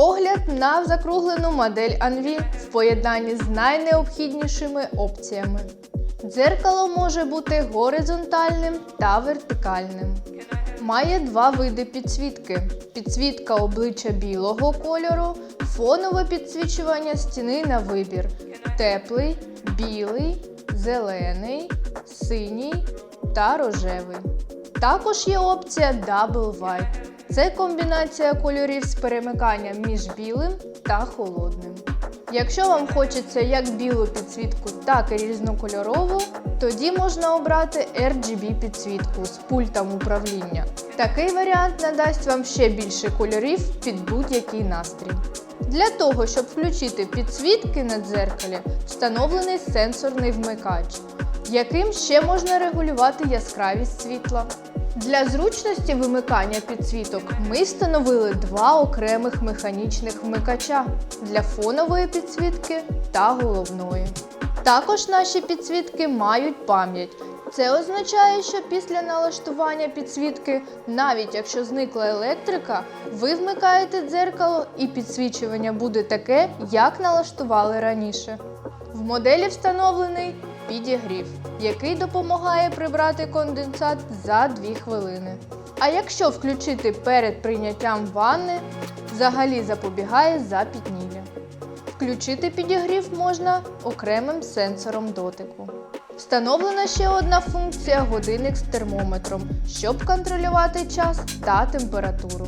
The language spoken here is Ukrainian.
Огляд на закруглену модель Anvi в поєднанні з найнеобхіднішими опціями. Дзеркало може бути горизонтальним та вертикальним. Має два види підсвітки: підсвітка обличчя білого кольору, фонове підсвічування стіни на вибір: теплий, білий, зелений, синій та рожевий. Також є опція Double White. Це комбінація кольорів з перемиканням між білим та холодним. Якщо вам хочеться як білу підсвітку, так і різнокольорову, тоді можна обрати RGB підсвітку з пультом управління. Такий варіант надасть вам ще більше кольорів під будь-який настрій. Для того, щоб включити підсвітки на дзеркалі, встановлений сенсорний вмикач, яким ще можна регулювати яскравість світла. Для зручності вимикання підсвіток ми встановили два окремих механічних вмикача для фонової підсвітки та головної. Також наші підсвітки мають пам'ять. Це означає, що після налаштування підсвітки, навіть якщо зникла електрика, ви вмикаєте дзеркало і підсвічування буде таке, як налаштували раніше. В моделі встановлений підігрів, який допомагає прибрати конденсат за 2 хвилини. А якщо включити перед прийняттям ванни, взагалі запобігає запітніння. Включити підігрів можна окремим сенсором дотику. Встановлена ще одна функція годинник з термометром, щоб контролювати час та температуру.